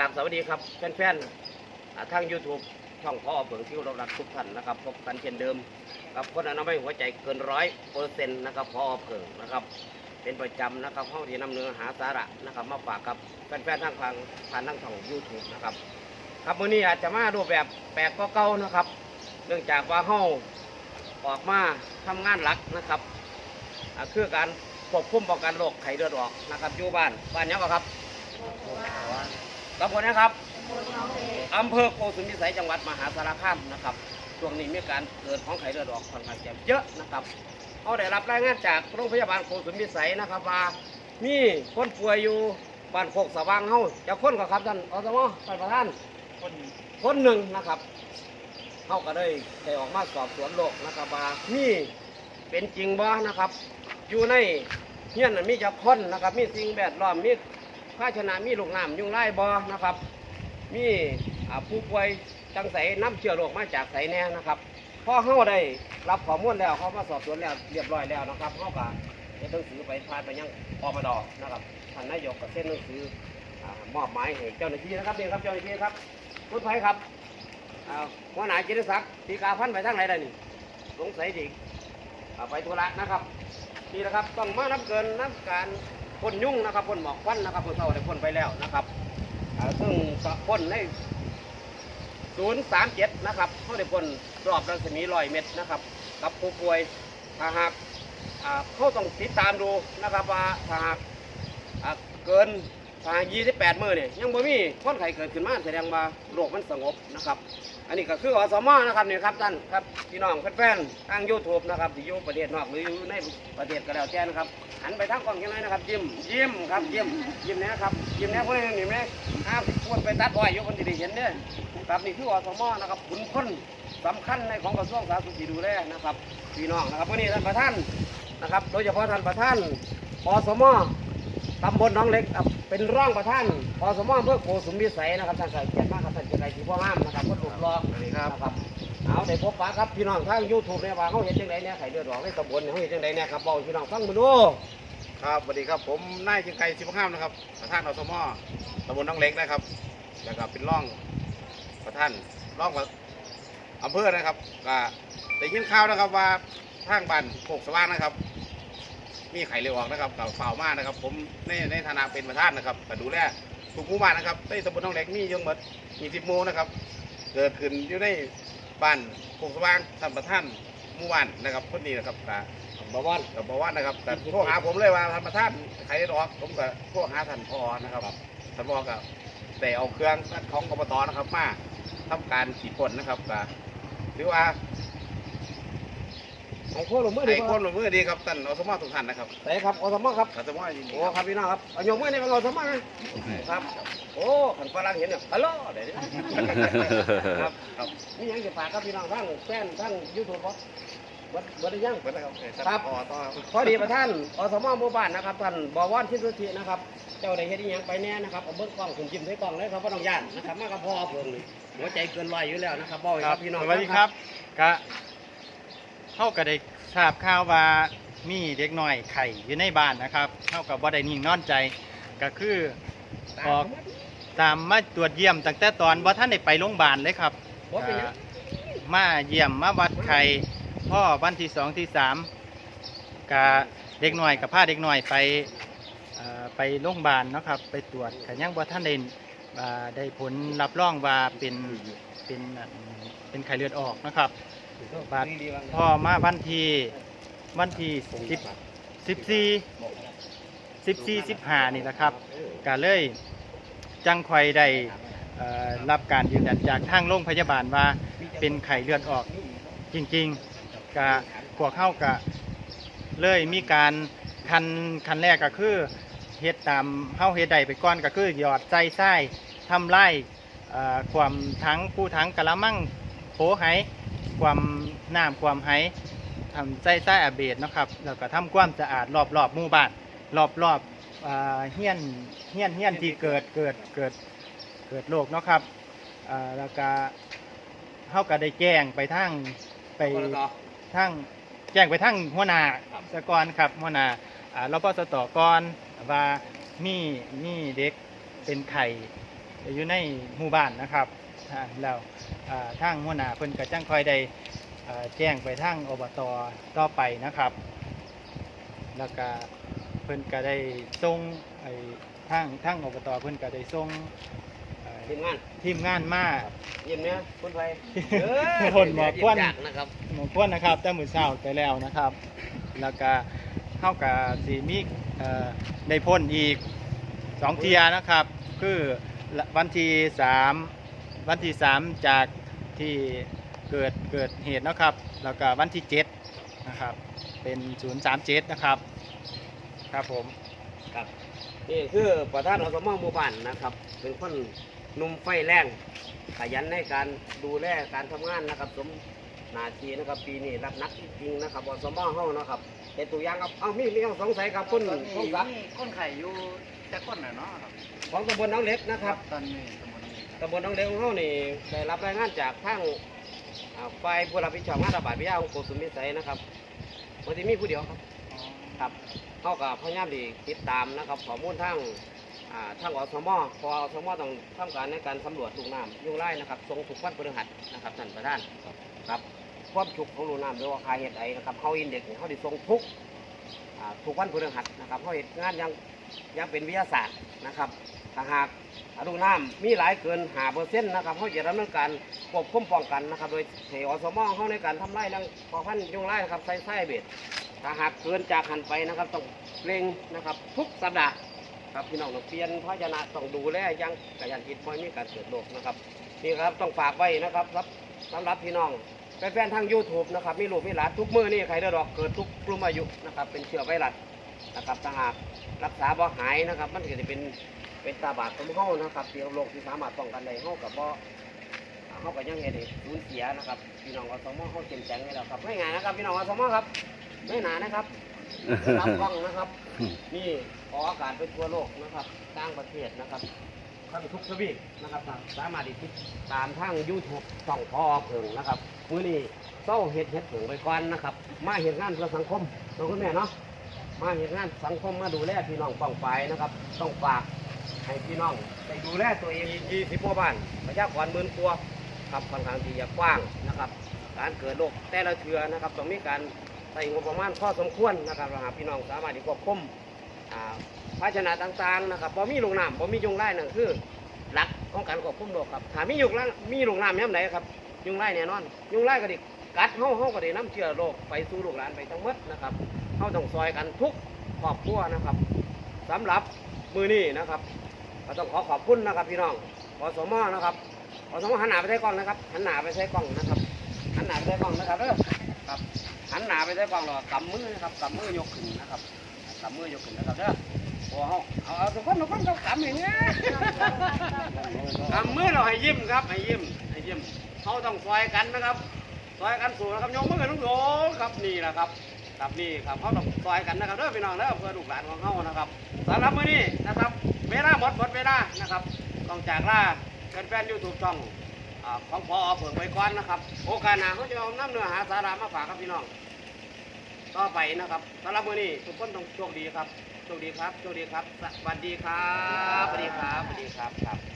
ราบสวัสดีครับแฟนๆทาง YouTube ช่องพ่อเผิงที่เรารักทุกท่านนะครับพบกันเช่นเดิมกับคนอนามัยหัวใจเกินร้อยเปอร์เซ็นต์นะครับพ่อเผิงนะครับ เป็นประจำนะครับห้องที่นำเนื้อหาสาระนะครับ มาฝากกับแฟนๆทางทางผ่านทางช่อง YouTube นะครับครับมื้อนี้อาจจะมารูปแบบแปลกก็เก่านะครับ เนื่องจากว่าเฮาออกมาทำงานหลักนะครับคือการควบคุมป้องกันโรคไข้เลือดออกนะครับอยู่บ้านบ้านยังบ่ครับ ตำบลนะครับอำเภอโกสุมพิสัยจังหวัดมหาสารคามนะครับช่วงนี้มีการเกิดของไข้เลือดออกค่อนข้างจะเยอะนะครับเขาได้รับรายงานจากโรงพยาบาลโกสุมพิสัยนะครับว่ามีคนป่วยอยู่บ้านโคกสว่างเฮาจะคนก็ครับท่านอสมท่านประธานคนคนหนึ่งนะครับเขาก็ได้ได้ออกมาสอบสวนโรคนะครับว่ามีเป็นจริงบ่นะครับ อยู่ในเฮียนนะมีจักคนนะครับ มีสิ่งแวดล้อมมี ภาชนะมีลูกน้ำยุงไล่บ่นะครับ มีผู้ป่วยจังใสน้ำเชื้อโรคมาจากไสแน่นะครับพอเข้าได้รับข้อมูลแล้วเขามาสอบสวนแล้วเรียบร้อยแล้วนะครับเขาก็จะหนังสือไปพานไปยังอบดนะครับท่านนายกก็เซ็นหนังสืออ่ามอบหมายให้เจ้าหน้าที่นะครับนี่ครับเจ้าหน้าที่ครับคุณไผครับอ้าวหัวหน้าจิตศักดิ์ตีกาพันไปทางไหนได้นี่สงสัยดิไปธุระนะครับนี่นะครับต้องมานับเกินนับการ พ่นยุ่งนะครับพ่นหมอกควันนะครับพ่นเท่าได้พ่นไปแล้วนะครับซึ่งพ่นในศูนย์สามเจ็ดนะครับเขาได้พ่นรอบรัศมีร้อยเมตรนะครับกับผู้ป่วยถ้าหากเขาต้องติดตามดูนะครับว่าถ้าหากเกิน ถ้า28 มื้อเนี่ยยังบ่มีคนไข้เกิดขึ้นมาแสดงว่าโรคมันสงบนะครับ อันนี้ก็คืออสมนะครับนี่ครับท่านครับพี่น้องแฟนๆทาง YouTube นะครับที่อยู่ประเทศนอกหรืออยู่ในประเทศก็แล้วแต่นะครับหันไปทางกล้องยังไงนะครับ ยิ้มยิ้มครับยิ้มยิ้มเนะครับยิ้มเนี้ยคนนี้นี่ไหมห้ามควรไปตัดอ้อยอยู่คนที่ได้เห็นเนี่ยครับนี่คืออสมนะครับขุนพลสำคัญในของกระทรวงสาธารณสุขที่ดูแลนะครับพี่น้องนะครับวันนี้ท่านประธานนะครับ โดยเฉพาะท่านประธานอสม ตำบลหน้องเล็กครับเป็นร่องประท่านอสมอำเพื่อโกสุมวิสัยนะครับท่านใส่เกียรติมากครับท่านเกียรติไรที่พ่อห้ามนะครับก็ถูกรอสวัสดีครับนะครับเอาได้พบปะครับพี่น้องทางยูทูบเนี่ยว่าเขาเห็นจังไดเนี่ยไข่เดือดร้อนในตำบลเนี่ยเขาเห็นจังไดเนี่ยครับบอกพี่น้องฟังมาดูครับสวัสดีครับผมนายจึงไกรสิบห้ามนะครับประธานอสมตำบลน้องเล็กนะครับแล้วก็เป็นร่องประธานร่องอำเภอนะครับก็ได้ยินข่าวนะครับว่าทางบ้านโคกสว่างนะครับ มีไข่เลือดออกนะครับกับฝ่าวมากนะครับ ผมในในฐานะเป็นประธานนะครับก็ดูแลทุกหมู่บ้านนะครับในตำบลน้องเล็กมีเยอะหมดมีสิบหมู่นะครับ เกิดขึ้นอยู่ในบ้านโคกสว่างท่านประธานหมู่บ้านนะครับคนนี้นะครับก็บวรกับบอกว่านะครับแต่โทรหาผมเลยว่าท่านประธานใครรอกผมก็โทรหาท่านพอนะครับท่านพอก็แต่เอาเครื่องของกบตนะครับมาทำการฉีดพ่นนะครับก็ถือว่า ไอ้โคตรลงมือดีไอ้คนลงมือดีครับท่านอสมทุกท่านนะครับแต่ครับอสมครับ อสมยินดีโอ้ครับพี่น้องครับเอายกมือในเป็นอสมนะครับ โอ้ขันฝรั่งเห็นเนี่ยฮัลโหลเดี๋ยวนี้ครับครับนี่ยังจะฝากครับพี่น้องทั้งแฟนทั้งยูทูบครับวัดวัดได้ยัง เปิดนะครับครับต่อต่อพอดีประท่านอสมหมู่บ้านนะครับท่านบวรทิสุทธินะครับ เจ้าได้เฮ็ดอีหยังไปแน่นะครับเอาเบิ้งกล้องผมจิ้มใส่กล้องเลยครับว่าต้องย่านนะครับมากับพ่อเพิ่งนี่หัวใจเกินร้อยอยู่แล้วนะครับบอกให้ครับพี่น้องสวัสดีครับก็ เข้าก็ได้ทราบข่าวว่ามีเด็กน้อยไข่อยู่ในบ้านนะครับเข้ากับว่าได้นิ่งนอนใจก็คือออกตามมาตรวจเยี่ยมตั้งแต่ตอนว่าท่านได้ไปโรงพยาบาลเลยครับว่าเป็นหยังก็มาเยี่ยมมาวัดไข่พ่อวันที่สองที่สามกับเด็กน้อยกับพาเด็กน้อยไปเอ่อไปโรงพยาบาลเนาะครับ ไปตรวจก็ยังว่าท่านได้อ่าได้ผลรับรองว่าเป็นเป็นอันเป็นไข้เลือดออกนะครับ บาดพอมาวันที่วันที่สิบสิบสี่สิบสี่สิบห้านี่แหละครับก็เลยจังคอยได้รับการยืนยันจากทางโรงพยาบาลว่าเป็นไข้เลือดออกจริงๆกะพวกเข้ากะเลยมีการคันคันแรกก็คือเฮ็ดตามเข้าเฮ็ดใดไปก่อนก็คือหยอดใจไส้ทำไร่ความทั้งผู้ทั้งกะละมังโผไห ความน้ำความไหทำใจใต้อาเบดเนาะครับแล้วก็ทำความสะอาดรอบรอบๆหมู่บ้านรอบรอบๆอ่าเฮียนเฮียนเฮียนที่เกิดเกิดเกิดเกิดโรคเนาะครับอ่าแล้วก็เฮาก็ได้แจ้งไปทางไปทางแจ้งไปทางหัวหน้าสกรครับหัวหน้าอ่ารปสตก่อนว่ามีมีเด็กเป็นไข่อยู่ในหมู่บ้านนะครับอ่า แล้วอ่าทางหัวหน้าเพิ่นก็จังคอยได้อ่าแจ้งไปทางอบตต่อไปนะครับ แล้วก็เพิ่นก็ได้ส่งไอ้ทางทางอบตเพิ่นก็ได้ส่งเอ่อทีมงานทีมงานมายิ้มเนี่ยคุณไฟคนหมอควันยิ้ยากนะครับหมอพวนนะครับแต่มือเช้าไปแล้วนะครับ แล้วก็เข้ากับสีมีเอ่อได้พ่นอีกสองเทียนะครับ คือวันที่สาม วันที่สามจากที่เกิดเกิดเหตุนะครับ แล้วก็วันที่เจ็ดนะครับ เป็นศูนย์สามเจ็ดนะครับ ครับผม ครับนี่คือประธานอสมหมู่บ้านนะครับ เป็นคนหนุ่มไฟแรงขยันในการดูแลการทำงานนะครับ สมหนาทีนะครับ ปีนี้รับนักจริงๆนะครับอสมเฮานะครับเป็นตัวอย่างครับเอ้ามีมีข้อสงสัยครับคุณตอนนี้สงสัยมีคนไข่อยู่แต่คนน่ะเนาะครับของตำบลหน้องเล็กนะครับตอนนี้สมุนนี้ ตำบลหน้องเล็กของเฮานี่ได้รับรายงานจากทางอ่าฝ่ายผู้รับผิดชอบงานระบาดวิทยาของกรมสุนิสัยนะครับวันที่มีผู้เดียวครับ ครับเขากับพยายามดีติดตามนะครับข้อมูลทางอ่าทางอสมพออสมต้องทำการในการสำรวจลูกน้ำยุ่งไร่นะครับทรงถูกวันพฤหัสนะครับท่านประธานครับความฉุกของลูกน้ำหรือว่าคาเหตุใดนะครับเขาอินเด็กซ์เขาได้ทรงทุกอ่าทุกวันพฤหัสนะครับเขาเหตุงานอยังอ ยังเป็นวิทยาศาสตร์นะครับถ้าหากลูกน้ำมีหลายเกินหาเปอร์เซ็นต์นะครับเขาจะดำเนินการควบคุมป้องกันนะครับ โดยให้อสมอเขาในการทำไร่เรื่องพอพันยุงไร่นะครับใส่ไส้เบ็ดถ้าหากเกินจากหันไปนะครับต้องเร่งนะครับ ทุกสัปดาห์ครับพี่น้องเปลี่ยนภาชนะต้องดูแลยังกระยันจิตไม่มีการเกิดโรคนะครับนี่ครับต้องฝากไว้นะครับสำสำหรับพี่น้องแฟนๆทาง YouTube นะครับมีลูกมีหลานทุกมือนี่ใครได้ดอกเกิดทุกกลุ่มอายุนะครับเป็นเชื้อไวรัส นะครับถ้าหากรักษาบ่หายนะครับ มันก็จะเป็นเป็นตาบาดของเฮานะครับเสี่ยงโรคที่สามารถป้องกันได้เฮากับบ่เฮาก็ยังเฮ็ดให้สูญเสียนะครับพี่น้องอสมเฮาเข้มแข็งนี่แหละครับง่ายๆนะครับพี่น้องอสมครับไม่หนานะครับรับกล้องนะครับ นี่ออกอากาศไปทั่วโลกนะครับต่างประเทศนะครับทั้งทุกทวีปนะครับสามารถติดตามทางยูทูบช่องพอเพิงนะครับมื้อนี้เศร้าเห็ดเห็ดเพิงไปก่อนนะครับ มาเห็ดงานเพื่อสังคมน้องคุณแม่เนาะ มาเห็ดงานสังคมมาดูแลพี่น้องป้องไปนะครับ ต้องฝากให้พี่น้องไปดูแลตัวเองยี่สิบกว่าบ้านประชากรหมื่นกว่าครับค่อนข้างที่จะกว้างนะครับ การเกิดโรคแต่ละเทือนะครับต้องมีการใส่งบประมาณพอสมควรนะครับหากพี่น้องสามารถที่ควบคุมอาภาชนะต่างๆนะครับบ่มีลงน้ำบ่มียุงไล่นั่นคือหลักของการควบคุมโรคครับถ้ามียุงไล่มีลงน้ำย่ำไหนครับยุงไล่แน่นอนยุงไล่ก็ดิกัดเฮาเฮาก็ด้น้ำเชื้อโรคไปสู่ลูกหลานไปทั้งหมดนะครับ เฮาต้องซอยกันทุกครอบครัวนะครับสำหรับมือนี้นะครับก็ต้องขอขอบคุณนะครับพี่น้องอสมนะครับอสมหันหน้าไปใช้กล้องนะครับหันหน้าไปใช้กล้องนะครับหันหน้าไปใช้กล้องนะครับเด้อครับหันหน้าไปใช้กล้องแล้วก็กำมือนะครับกำมือยกขึ้นนะครับกำมือยกขึ้นนะครับเด้อโอ้เฮาเอาเอาทุกคนทุกคนต้องกำอย่างเงี้ยกำมือเราให้ยิ้มครับให้ยิ้มให้ยิ้มเขาต้องซอยกันนะครับซอยกันสู่นะครับยกมือกันทุกโงครับนี่แหละครับ ครับนี่ครับเขาต้องซอยกันนะครับเด้อพี่น้องเด้อเพื่อลูกหลานของเขานะครับสำหรับมื้อนี้นะครับเวลาหมดหมดเวลานะครับต้องจากลาแฟนๆยูทูบช่องของพอเปิดไว้ก่อนนะครับ โอกาสหน้าเขาจะเอาน้ำเนื้อหาสาระมาฝากครับพี่น้องต่อไปนะครับสำหรับมื้อนี้ทุกคนต้องโชคดีครับโชคดีครับโชคดีครับสวัสดีครับสวัสดีครับสวัสดีครับครับ